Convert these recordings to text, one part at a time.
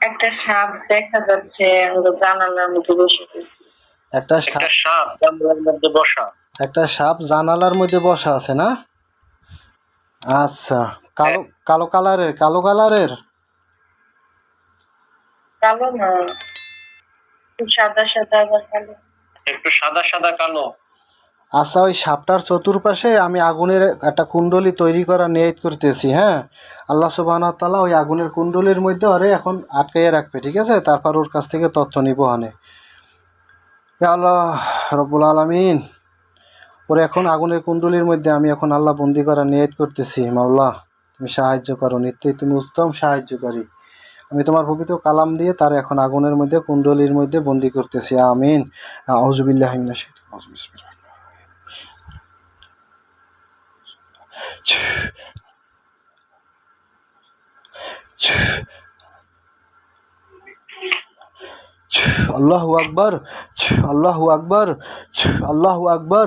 একটা সাপ দেখা যাচ্ছে আমাদের জানালার মধ্যে বসে গেছে একটা একটা সাপ সাপ জানলার মধ্যে বসা। একটা সাপ জানালার মধ্যে বসা আছে না? আচ্ছা কালো কালো কালারের কালো কালারের? কালো না সাদা সাদা কালো। একটু সাদা সাদা কালো। আচ্ছা ওই সাপটার চতুর্পাশে আমি আগুনের একটা কুণ্ডলী তৈরি করা নিয়ত করতেছি হ্যাঁ? আল্লাহ সুবাহ তালা ওই আগুনের কুণ্ডলির মধ্যে ওরে এখন আটকাইয়ে রাখবে, ঠিক আছে? তারপর ওর কাছ থেকে তথ্য নিব হানে। আল্লাহ রব্বুল আলমিন, ওরে এখন আগুনের কুণ্ডলির মধ্যে আমি এখন আল্লাহ বন্দি করা নিয়ত করতেছি, মাওলা। তুমি সাহায্য করো নিত্যই তুমি উত্তম সাহায্যকারী। আমি তোমার পবিত্র কালাম দিয়ে তার এখন আগুনের মধ্যে, কুণ্ডলির মধ্যে বন্দি করতেছি, আমিন। আউজুবিল্লাহ আল্লাহু আকবার আল্লাহু আকবার আল্লাহু আকবার।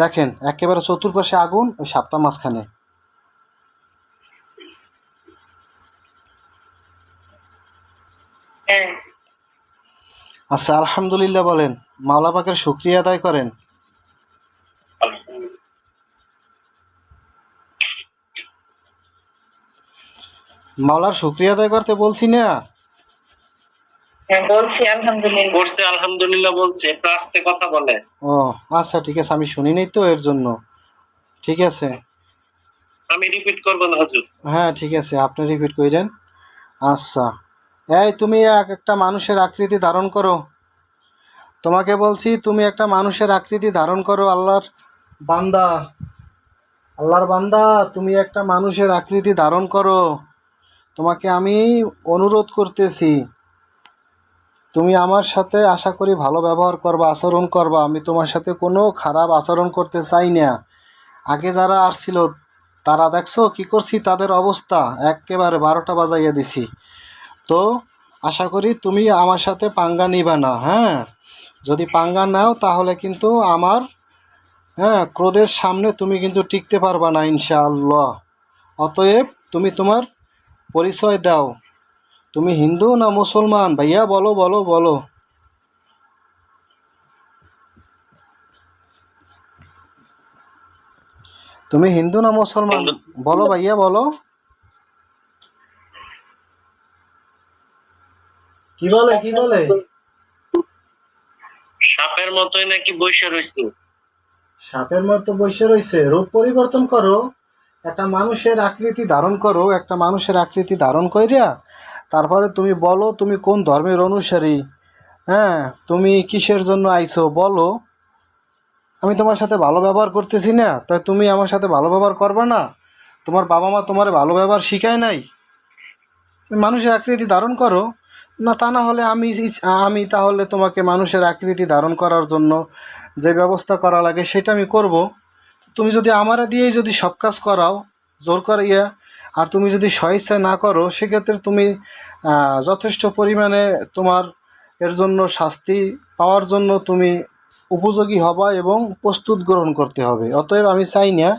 দেখেন একেবারে চতুর্পাশে আগুন ওই সাপটা মাঝখানে। হ্যাঁ। আচ্ছা আলহামদুলিল্লাহ বলেন মাওলা পাকের শুক্রিয়া আদায় করেন। মাওলার শুক্রিয়া আদায় করতে বলছি না? হ্যাঁ বলছি আলহামদুলিল্লাহ। করছে আলহামদুলিল্লাহ বলছে একটু আস্তে কথা বলে। ও আচ্ছা ঠিক আছে আমি শুনি নাই তো এর জন্য। ঠিক আছে। আমি রিপিট করব না হুজুর? হ্যাঁ ঠিক আছে আপনি রিপিট করেন আচ্ছা। এই তুমি এক একটা মানুষের আকৃতি ধারণ করো। তোমাকে বলছি তুমি একটা মানুষের আকৃতি ধারণ করো আল্লাহর বান্দা। আল্লাহর বান্দা তুমি একটা মানুষের আকৃতি ধারণ করো। তোমাকে আমি অনুরোধ করতেছি। তুমি আমার সাথে আশা করি ভালো ব্যবহার করবা, আচরণ করবা। আমি তোমার সাথে কোনো খারাপ আচরণ করতে চাই না। আগে যারা আসছিল, তারা দেখছ কি করছি? তাদের অবস্থা একেবারে বারোটা বাজাইয়া দিছি। তো আশা করি তুমি আমার সাথে পাঙ্গা নিবা না হ্যাঁ? যদি পাঙ্গা নাও, তাহলে কিন্তু আমার হ্যাঁ ক্রোধের সামনে তুমি কিন্তু টিকতে পারবা না, ইনশাআল্লাহ। অতএব তুমি তোমার পরিচয় দাও। তুমি হিন্দু না মুসলমান? ভাইয়া বলো বলো বলো। তুমি হিন্দু না মুসলমান? বলো ভাইয়া বলো। কি বলে কি বলে? সাপের মতোই নাকি বসে রয়েছে সাপের মতো বসে রয়েছে রূপ পরিবর্তন করো। একটা মানুষের আকৃতি ধারণ করো, একটা মানুষের আকৃতি ধারণ করিয়া তারপরে তুমি বলো তুমি কোন ধর্মের অনুসারী হ্যাঁ? তুমি কিসের জন্য আইছো বলো। আমি তোমার সাথে ভালো ব্যবহার করতেছি না, তাই তুমি আমার সাথে ভালো ব্যবহার করবে না। তোমার বাবা মা তোমার ভালো ব্যবহার শিখায় নাই। মানুষের আকৃতি ধারণ করো। না, তা না হলে আমি আমি তাহলে তোমাকে মানুষের আকৃতি ধারণ করার জন্য যে ব্যবস্থা করা লাগে সেটা আমি করব। তুমি যদি আমার দিয়েই যদি সব কাজ করাও, জোর করাইয়া আর তুমি যদি স্বেচ্ছা না করো, সেক্ষেত্রে তুমি যথেষ্ট পরিমাণে তোমার এর জন্য শাস্তি পাওয়ার জন্য তুমি উপযোগী হবা এবং প্রস্তুত গ্রহণ করতে হবে। অতএব আমি চাই না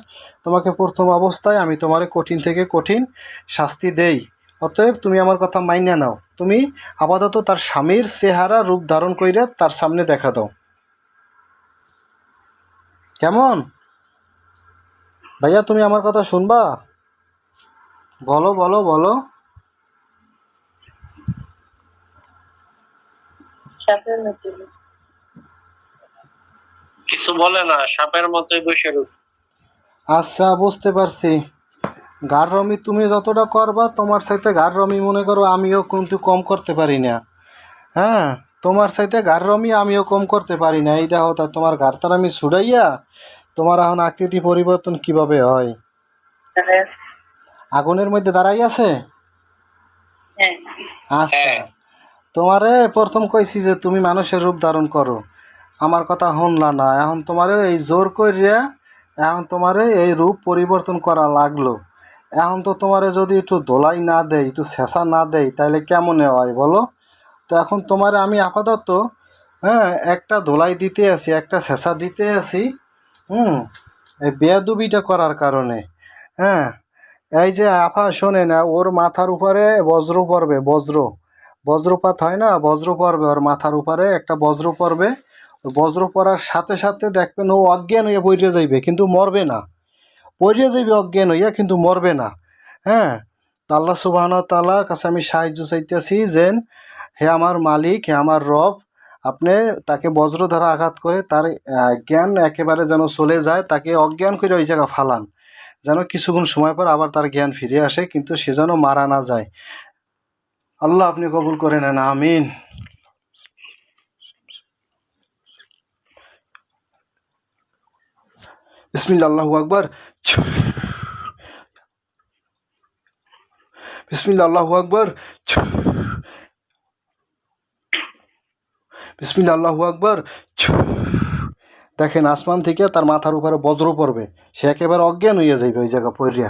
তোমাকে প্রথম অবস্থায় আমি তোমারে কঠিন থেকে কঠিন শাস্তি দেই। অতএব তুমি আমার কথা মাইনা নাও। তুমি আপাতত তার স্বামীর চেহারা রূপ ধারণ কইরা তার সামনে দেখা দাও। কেমন? ভাইয়া তুমি আমার কথা শুনবা? বলো বলো বলো। কিছু বলে না সাপের মতোই বসে রয়েছে। আচ্ছা বুঝতে পারছি। গার রমি তুমি যতটা করবা তোমার সাথে গার রমি মনে করো আমিও কিন্তু কম করতে পারি না। হ্যাঁ তোমার সাথে গার রমি আমিও কম করতে পারি না। এই দেখো তা তোমার গার তার আমি ছুড়াইয়া তোমার এখন আকৃতি পরিবর্তন কীভাবে হয়? আগুনের মধ্যে দাঁড়াই আছে? হ্যাঁ। আচ্ছা। হ্যাঁ। তোমারে প্রথম কইছি যে তুমি মানুষের রূপ ধারণ করো। আমার কথা শুনলা না। এখন তোমারে এই জোর করিয়া এখন তোমারে এই রূপ পরিবর্তন করা লাগল। এখন তো তোমারে যদি একটু দোলাই না দেয় একটু শেষা না দেয় তাহলে কেমনে হয় বলো? তো এখন তোমারে আমি আপাতত হ্যাঁ একটা দোলাই দিতে আছি একটা শেষা দিতে আছি। হুম, এই বেয়াদুবিটা করার কারণে। হ্যাঁ এই যে আফা শোনে না ওর মাথার উপরে বজ্র পড়বে, বজ্র। বজ্রপাত হয় না, বজ্র পড়বে ওর মাথার উপরে, একটা বজ্র পড়বে। বজ্র পড়ার সাথে সাথে দেখবেন ও অজ্ঞান হয়ে পড়ে যাইবে, কিন্তু মরবে না। পড়ে যাইবে অজ্ঞান হইয়া, কিন্তু মরবে না। হ্যাঁ আল্লাহ সুবাহ তাল্লাহর কাছে আমি সাহায্য চাইতেছি যে, হে আমার মালিক, হে আমার রব আপনি তাকে বজ্র দ্বারা আঘাত করে তার জ্ঞান একেবারে যেন চলে যায়, তাকে অজ্ঞান করে ওই জায়গা ফালান। যেন কিছুক্ষণ সময় পর আবার তার জ্ঞান ফিরে আসে, কিন্তু সে যেন মারা না যায়। আল্লাহ আপনি কবুল করে নেন, আমিন। বিসমিল্লা আল্লাহু আকবার। বিসমিল্লা আল্লাহ আকবার। বিসমিল্লা আল্লাহু আকবার দেখেন আসমান থেকে তার মাথার উপরে বজ্র পড়বে। সে একেবারে অজ্ঞান হইয়া যাইবে ওই জায়গা পড়িয়া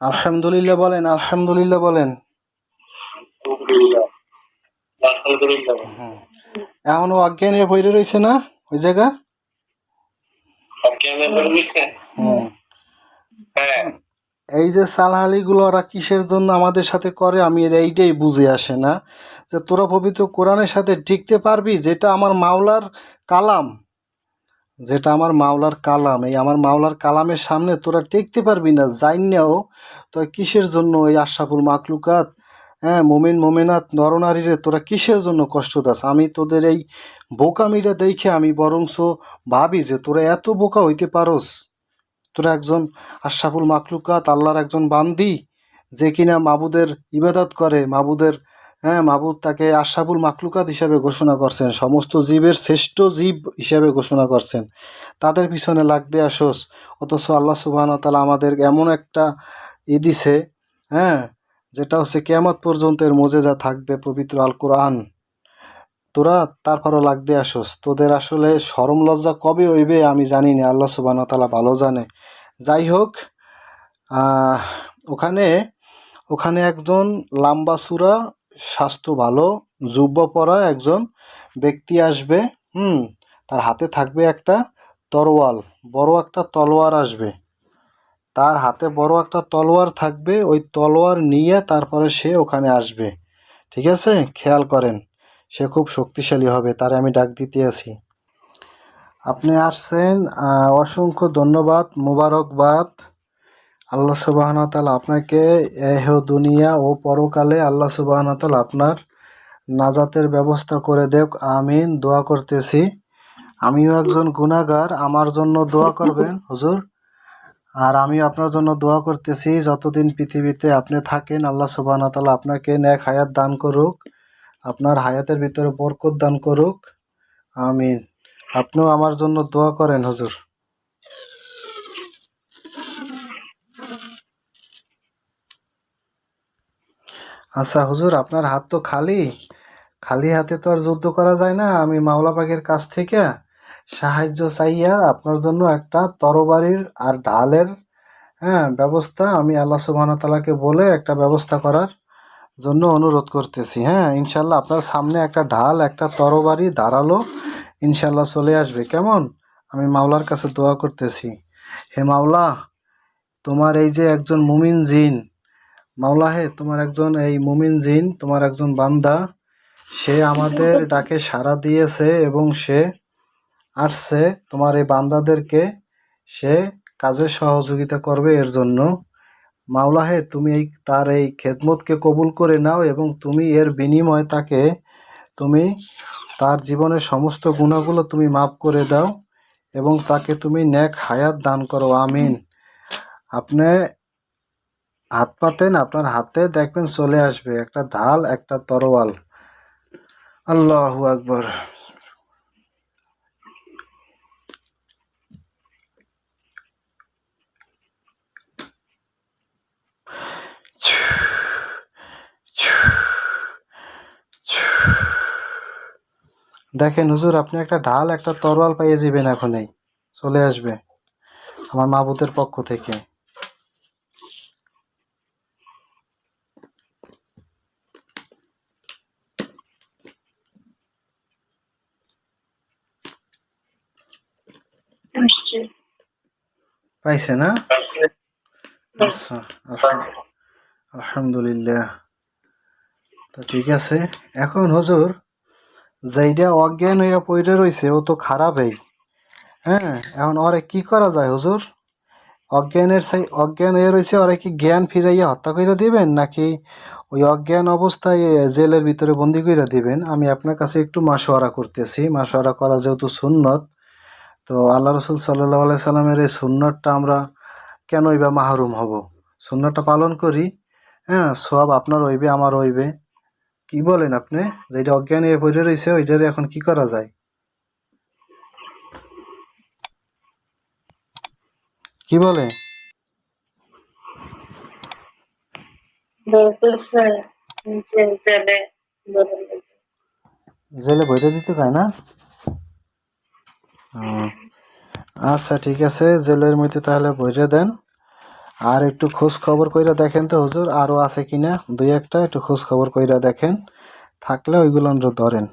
আলহামদুলিল্লাহ বলেন আলহামদুলিল্লাহ বলেন। আলহামদুলিল্লাহ। আলহামদুলিল্লাহ। হুম। এখনও অজ্ঞান হয়ে পড়ে রয়েছে না? ওই জায়গা? হ্যাঁ। এই যে সালাহালিগুলো ওরা কিসের জন্য আমাদের সাথে করে আমি এর এইটাই বুঝে আসে না। যে তোরা পবিত্র কোরআনের সাথে টিকতে পারবি যেটা আমার মাওলার কালাম। যেটা আমার মাওলার কালাম। এই আমার মাওলার কালামের সামনে তোরা টিকতে পারবি না জাইনাও তোরা কিসের জন্য এই আশরাফুল মাকলুকাত হ্যাঁ মোমেন মোমেনাত নরনারীরে তোরা কিসের জন্য কষ্ট দাস? আমি তোদের এই বোকামিটা দেখে আমি বরংস ভাবি যে তোরা এত বোকা হইতে পারস। তোরা একজন আশাফুল মাকলুকাত আল্লাহর একজন বান্দি, যে কিনা মাবুদের ইবাদত করে, মাবুদের হ্যাঁ মাবুদ তাকে আশাফুল মাকলুকাত হিসাবে ঘোষণা করছেন, সমস্ত জীবের শ্রেষ্ঠ জীব হিসাবে ঘোষণা করছেন। তাদের পিছনে লাগতে আসোস। অথচ আল্লাহ সুবাহন তালা আমাদের এমন একটা ই দিছে হ্যাঁ যেটা হচ্ছে কেয়ামত পর্যন্ত এর মজেজা থাকবে পবিত্র আল কোরআন তোরা তারপরও লাগতে আসোস। তোদের আসলে সরম লজ্জা কবে হইবে আমি জানি না। আল্লাহ সুবাহ তালা ভালো জানে। যাই হোক ওখানে ওখানে একজন লাম্বা সুরা, স্বাস্থ্য ভালো যুব্য পরা একজন ব্যক্তি আসবে, হুম, তার হাতে থাকবে একটা তরোয়াল বড় একটা তলোয়ার আসবে। তার হাতে বড় একটা তলোয়ার থাকবে, ওই তলোয়ার নিয়ে তারপরে সে ওখানে আসবে। ঠিক আছে? খেয়াল করেন, সে খুব শক্তিশালী হবে, তারে আমি ডাক দিতে আছি। আপনি আসছেন অসংখ্য ধন্যবাদ, মুবারকবাদ। আল্লাহ সুবাহন তালা আপনাকে এহ দুনিয়া ও পরকালে আল্লাহ সুবাহন তালা আপনার নাজাতের ব্যবস্থা করে দেখ আমিন। দোয়া করতেছি। আমিও একজন গুনাগার আমার জন্য দোয়া করবেন, হুজুর। আর আমিও আপনার জন্য দোয়া করতেছি, যতদিন পৃথিবীতে আপনি থাকেন, আল্লাহ সুবাহন তালা আপনাকে ন্যাক হায়াত দান করুক, আপনার হায়াতের ভিতরে বরকত দান করুক, আমিন। আপনিও আমার জন্য দোয়া করেন, হুজুর। আচ্ছা হুজুর, আপনার হাত তো খালি খালি হাতে তো আর যুদ্ধ করা যায় না, আমি মাওলা পাখির কাছ থেকে সাহায্য চাইয়া আপনার জন্য একটা তরবারির আর ঢালের হ্যাঁ ব্যবস্থা আমি আল্লাহ তাআলাকে বলে একটা ব্যবস্থা করার জন্য অনুরোধ করতেছি। হ্যাঁ ইনশাল্লাহ আপনার সামনে একটা ঢাল একটা তরবারি দাঁড়াল ইনশাল্লাহ চলে আসবে। কেমন? আমি মাওলার কাছে দোয়া করতেছি। হে মাওলা, তোমার এই যে একজন মুমিন জিন, মাওলা হে, তোমার একজন এই মুমিন জিন, তোমার একজন বান্দা, সে আমাদের ডাকে সাড়া দিয়েছে এবং সে আসছে তোমার এই বান্দাদেরকে সে কাজে সহযোগিতা করবে এর জন্য। মাওলাহে, তুমি এই, তার এই খেদমতকে কবুল করে নাও এবং তুমি এর বিনিময়ে তাকে, তুমি তার জীবনের সমস্ত গুণাগুলো তুমি মাফ করে দাও এবং তাকে তুমি ন্যাক হায়াত দান করো। আমিন। আপনি হাত পাতেন, আপনার হাতে দেখবেন চলে আসবে একটা ঢাল, একটা তরোয়াল। আল্লাহু আকবর। দেখেন হুজুর আপনি একটা ঢাল একটা তরোয়াল পাইয়ে যাবেন এখনই চলে আসবে আমার মাবুদের পক্ষ থেকে। পাইছে না? আচ্ছা আলহামদুলিল্লাহ। তো ঠিক আছে। এখন হুজুর যেইটা অজ্ঞান হইয়া পড়ে রইছে, ও তো খারাপই। হ্যাঁ এখন ওরে কি করা যায়, হুজুর? অজ্ঞানের সেই অজ্ঞান হয়ে রয়েছে ওরা কি জ্ঞান ফিরাইয়া হত্যা করে দিবেন, নাকি ওই অজ্ঞান অবস্থায় জেলের ভিতরে বন্দি করে দিবেন? আমি আপনার কাছে একটু মাসোয়ারা করতেছি। মাসোয়ারা করা যেহেতু সুন্নত, তো আল্লাহ রসুল সাল্লাহ আলাই সাল্লামের এই সুন্নতটা আমরা কেনই বা মাহরুম হব? সুন্নতটা পালন করি হ্যাঁ সব আপনার হইবে, আমার হইবে। কি বলেন আপনি? যেটা অজ্ঞান হয়ে পড়ে রয়েছে, ওইটারে এখন কি করা যায়? কি বলে? জেলে বইটা দিতে কয় না? আচ্ছা ঠিক আছে, জেলের মধ্যে তাহলে বইটা দেন। আর একটু খোঁজ খবর কইরা দেখেন তো হুজুর আরও আছে কিনা? দুই একটা একটু খোঁজ খবর কইরা দেখেন। থাকলে ওইগুলো ধরেন।